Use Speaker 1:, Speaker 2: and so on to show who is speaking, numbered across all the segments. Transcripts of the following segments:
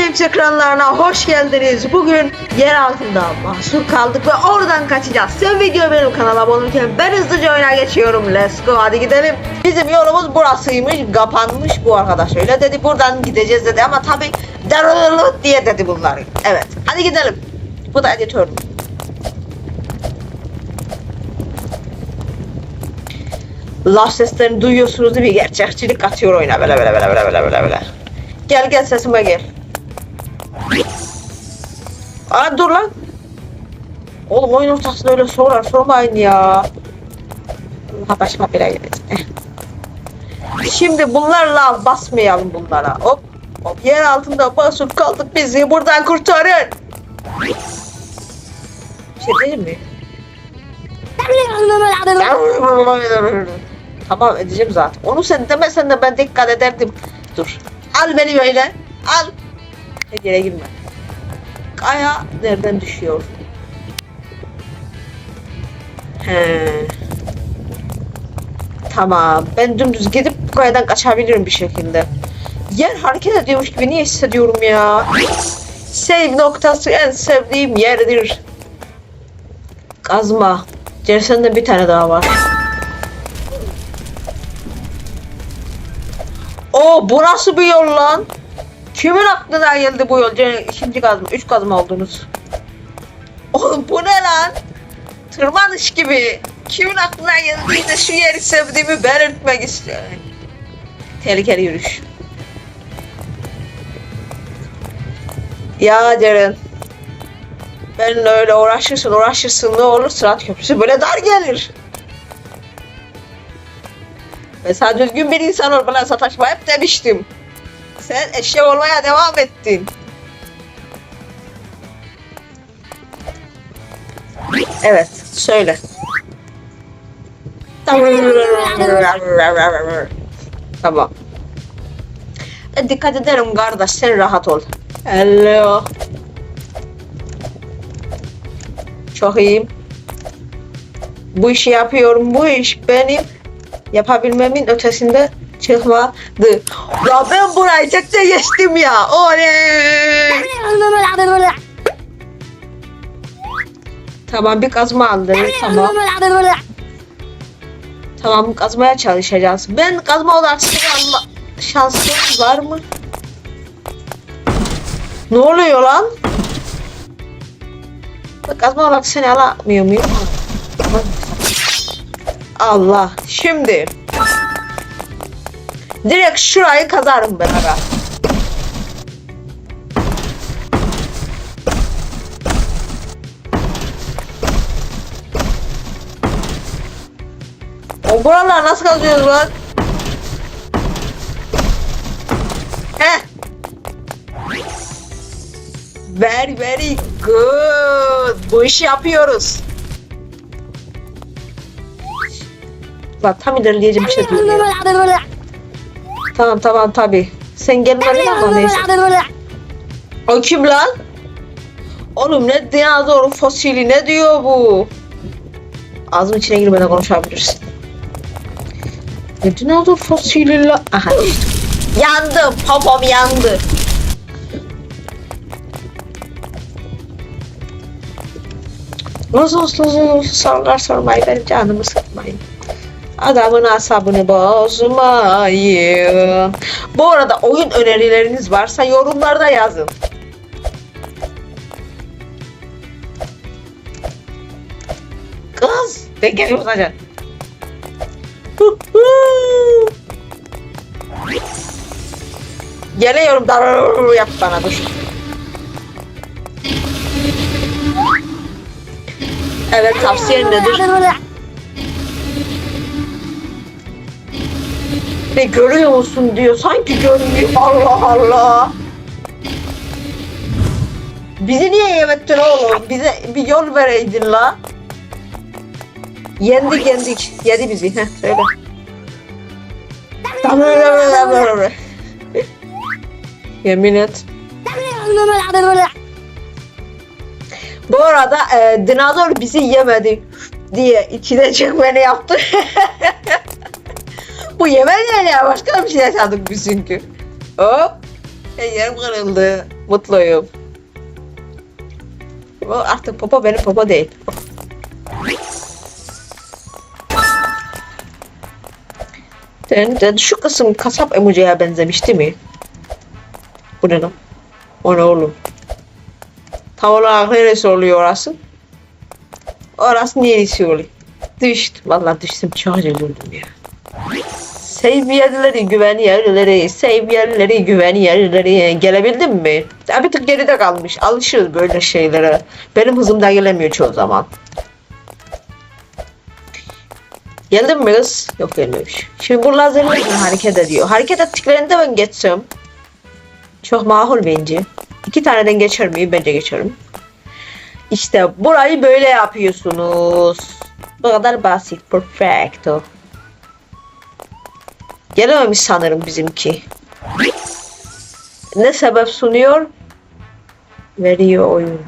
Speaker 1: Games ekranlarına hoş geldiniz. Bugün yer altında mahsur kaldık ve oradan kaçacağız. Sen video benim kanala abone olurken ben hızlıca oyuna geçiyorum. Let's go hadi gidelim. Bizim yolumuz burasıymış. Kapanmış bu arkadaş öyle dedi. Buradan gideceğiz dedi ama tabi darılıt diye dedi bunlar. Evet hadi gidelim. Bu da editör. Laf seslerini duyuyorsunuz değil mi? Gerçekçilik katıyor oyuna böyle böyle böyle böyle böyle böyle. Gel gel sesime gel. Aa dur lan. Oğlum oyun ortasında öyle sorular sormayın ya. Ha başıma bire gelecek. Şimdi bunlarla basmayalım bunlara. Hop. Hop yer altında basıp kaldık bizi buradan kurtarın. Bir şey değil mi? Tamam edeceğim zaten. Onu sen demesen de ben dikkat ederdim. Dur. Al beni böyle. Al. Hiç yere girme. Kaya nereden düşüyor? He. Tamam. Ben dümdüz gidip bu kayadan kaçabilirim bir şekilde. Yer hareket ediyormuş gibi niye hissediyorum ya? Save noktası en sevdiğim yerdir. Kazma. Gerisinde bir tane daha var. O bu nasıl bir yol lan? Kimin aklına geldi bu yol? İkinci kazma, üç kazma oldunuz. Oğlum bu ne lan? Tırmanış gibi. Kimin aklına geldi de şu yeri sevdiğimi belirtmek istiyorum. Tehlikeli yürüyüş. Ya Ceren. Ben öyle uğraşırsın uğraşırsın ne olur Sırat Köprüsü böyle dar gelir. Mesela düzgün bir insan ol sataşma hep demiştim. Sen eşek olmaya devam ettin. Evet, söyle. Tamam. E, dikkat ederim kardeş, sen rahat ol. Hello. Çok iyiyim. Bu işi yapıyorum. Bu iş benim yapabilmemin ötesinde çıkmadı. Ya ben burayı çekçe geçtim ya. Oley. Tamam bir kazma aldım. Tamam. Tamam kazmaya çalışacağız. Ben kazma olarak alma şansım var mı? Ne oluyor lan? Kazma olarak seni alamıyor muyum? Allah. Şimdi. Direkt şurayı kazarım ben aga. O buralar nasıl kazıyoruz? Heh. Very very good. Bu işi yapıyoruz. Bak tam ilerleyeceğim bir şey diyorum ya. Tamam tamam tabi. Sen gelmedin ama neyse. O kim lan? Oğlum ne dinozor fosili ne diyor bu? Ağzım içine girmeden konuşabilirsin. Ne dinozor fosili la? Aha işte. Yandı popom yandı. Uzun uzun uzun sorular sormayı benim canımı sıkmayın. Adamın asabını bozmayın. Bu arada oyun önerileriniz varsa yorumlarda yazın. Kız, ben geliyorum zaten. Geliyorum da yap bana dur. Evet tavsiyen nedir? Ne görüyor musun diyor. Sanki görmüyor. Allah Allah. Bizi niye yemektin oğlum? Bize bir yol vereydin la. Yendik yendik. Yedi bizi. Heh, söyle. Yemin et. Bu arada e, dinozor bizi yemedi diye içine çekmeni yaptı. Bu yemedi ya başka bir şey yaşadık biz çünkü. Hop. E, yerim kırıldı. mutluyum. Bu artık popo benim popo değil. Şu kısım kasap emojiye benzemiş değil mi? Bu ne lan? O ne oğlum? Tam olarak neresi oluyor orası? Orası neresi oluyor? Düştüm. Vallahi düştüm. Çok üzüldüm ya. Seviyelileri, güven yerleri, seviyelileri, güven yerleri. Gelebildin mi? Ya bir tık geride kalmış. Alışırız böyle şeylere. Benim hızımda gelemiyor çoğu zaman. Geldin mi kız? Yok gelmemiş. Şimdi bu lazerler hareket ediyor. Hareket ettiklerinde ben geçsem. Çok makul bence. İki taneden geçer miyim? Bence geçerim. İşte burayı böyle yapıyorsunuz. Bu kadar basit. Perfecto. Gelememiş sanırım bizimki. Ne sebep sunuyor? Veriyor oyun.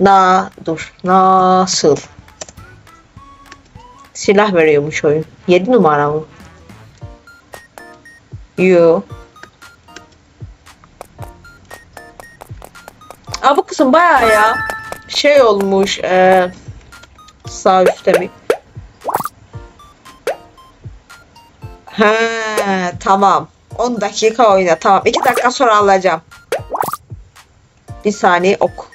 Speaker 1: Na dur. Nasıl? Silah veriyormuş oyun. 7 numara mı? Yo. Aa bu kısım bayağı ya şey olmuş eee sağ üstte mi? He tamam. 10 dakika oyna. Tamam. 2 dakika sonra alacağım. Bir saniye ok.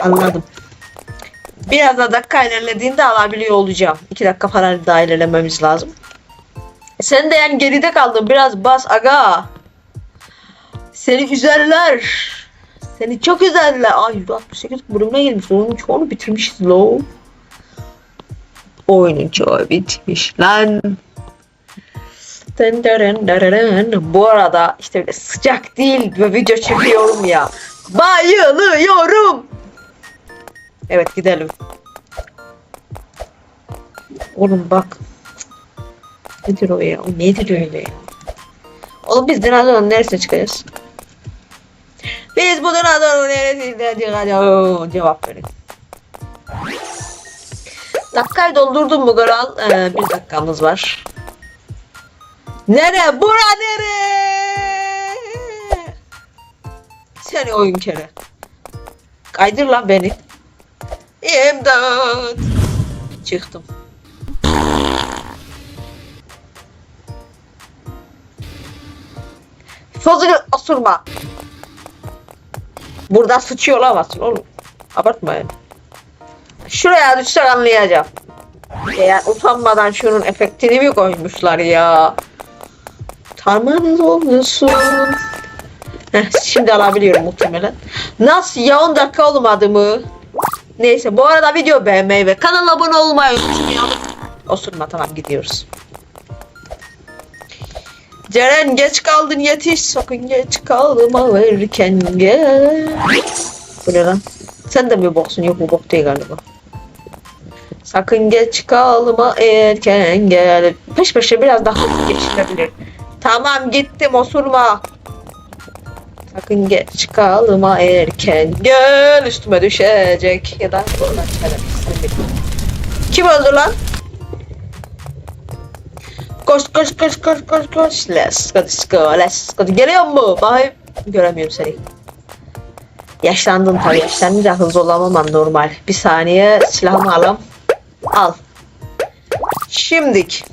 Speaker 1: Anladım. Biraz da dakika ilerlediğinde alabiliyor olacağım. 2 dakika falan daha ilerlememiz lazım. Sen de yani geride kaldın. Biraz bas aga. Seni üzerler. Seni çok üzerler. Ay 168 bölümüne girmiş. Oyunun çoğunu bitirmişiz lo. Oyunun çoğu bitmiş lan. Dın dırın dırırın. Bu arada işte böyle sıcak değil bir video çekiyorum ya. Bayılıyorum. Evet gidelim. Oğlum bak. Nedir o ya? O nedir öyle ya? Oğlum biz dinozorun neresine çıkacağız? Biz bu dinozorun neresine çıkacağız? Cevap verin. Dakikayı doldurdun mu Goral? Ee, bir dakikamız var. Nere? Bura nere? Seni oyun kere. Kaydır lan beni. İmdat. Çıktım. Fazla osurma. Burada sıçıyor olamazsın oğlum. Abartma yani. Şuraya düşsek anlayacağım. Eğer utanmadan şunun efektini mi koymuşlar ya? Tanrınız olsun. Heh, şimdi alabiliyorum muhtemelen. Nasıl ya 10 dakika olmadı mı? Neyse bu arada video beğenmeyi ve kanala abone olmayı unutmayalım. Osurma tamam gidiyoruz. Ceren geç kaldın yetiş sakın geç kalma erken gel. Bu ne lan? Sen de mi boksun? Yok bu bok değil galiba. Sakın geç kalma erken gel. Peş peşe biraz daha hızlı geçilebilir. Tamam gittim osurma. Sakın geç kalma erken gel üstüme düşecek ya da oradan çıkarım. Kim öldü lan? Koş koş koş koş koş koş. Let's go let's go let's go. Geliyor mu? Bakayım. Göremiyorum seni. Yaşlandın tabii. Yaşlanınca hızlı olamam normal. Bir saniye silahımı alam. Al. Şimdik.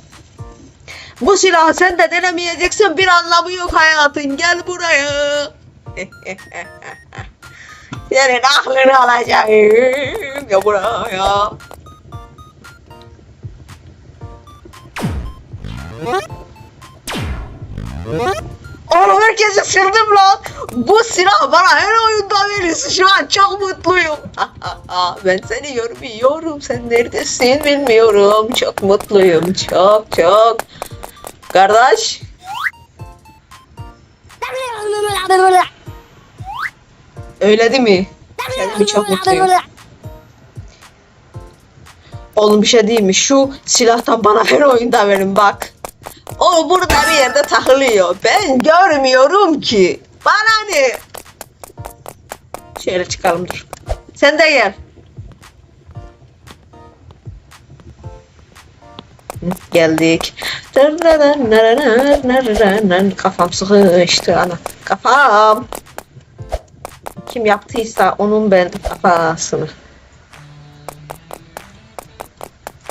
Speaker 1: Bu silahı sen de denemeyeceksin. Bir anlamı yok hayatın. Gel buraya. Senin aklını alacağım. Ya buraya. Oğlum herkesi ısırdım lan. Bu silah bana her oyunda verirsin. Şu an çok mutluyum. ben seni görmüyorum. Sen neredesin bilmiyorum. Çok mutluyum. Çok çok. Kardeş. Öyle değil mi? Kendimi çok mutluyum. Oğlum bir şey değil mi? Şu silahtan bana her oyunda verin bak. O burada bir yerde takılıyor. Ben görmüyorum ki. Bana ne? Şöyle çıkalım dur. Sen de gel. Geldik. Kafam sıkıştı ana. Kafam. Kim yaptıysa onun ben kafasını.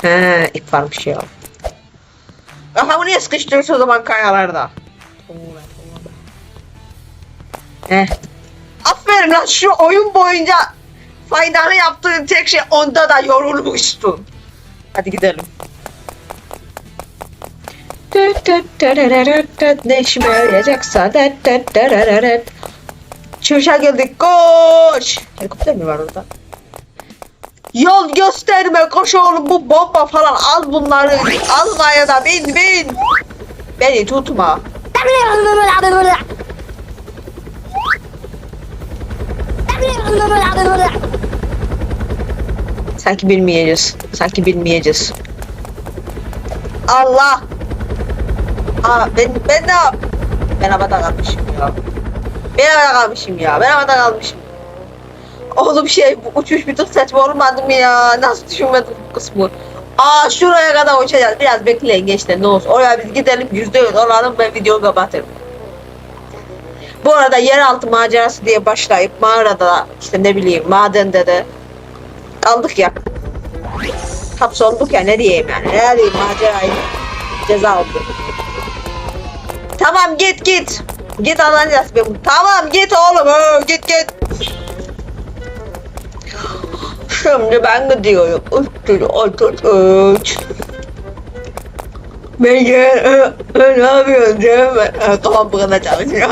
Speaker 1: He ip varmış ya. Kafamı niye sıkıştırırsa o zaman kayalarda? Heh. Aferin lan şu oyun boyunca faydalı yaptığın tek şey onda da yorulmuştun. Hadi gidelim. Ne işime yarayacaksa Çıkışa geldik koş. Helikopter mi var orada? Yol gösterme koş oğlum bu bomba falan al bunları almaya da bin bin. Beni tutma. Sanki bilmeyeceğiz. Sanki bilmeyeceğiz. Allah. Aa ben ben de ben havada kalmışım ya. Ben havada kalmışım ya. Ben havada kalmışım. Oğlum şey bu uçuş bir tık saçma olmadı mı ya? Nasıl düşünmedim bu kısmı? Aa şuraya kadar uçacağız. Biraz bekleyin gençler ne olsun. Oraya biz gidelim yüzde yüz olalım ben videoyu kapatırım. Bu arada yeraltı macerası diye başlayıp mağarada işte ne bileyim madende de kaldık ya. Hapsolduk ya ne diyeyim yani. Ne diyeyim macerayı ceza oldu. Tamam git git. Git alacağız bunu. Tamam git oğlum. git git. Şimdi ben gidiyorum. Üç, üç, üç, üç. Ben gel, ne yapıyorsun değil mi? Kafam bu kadar çalışıyor.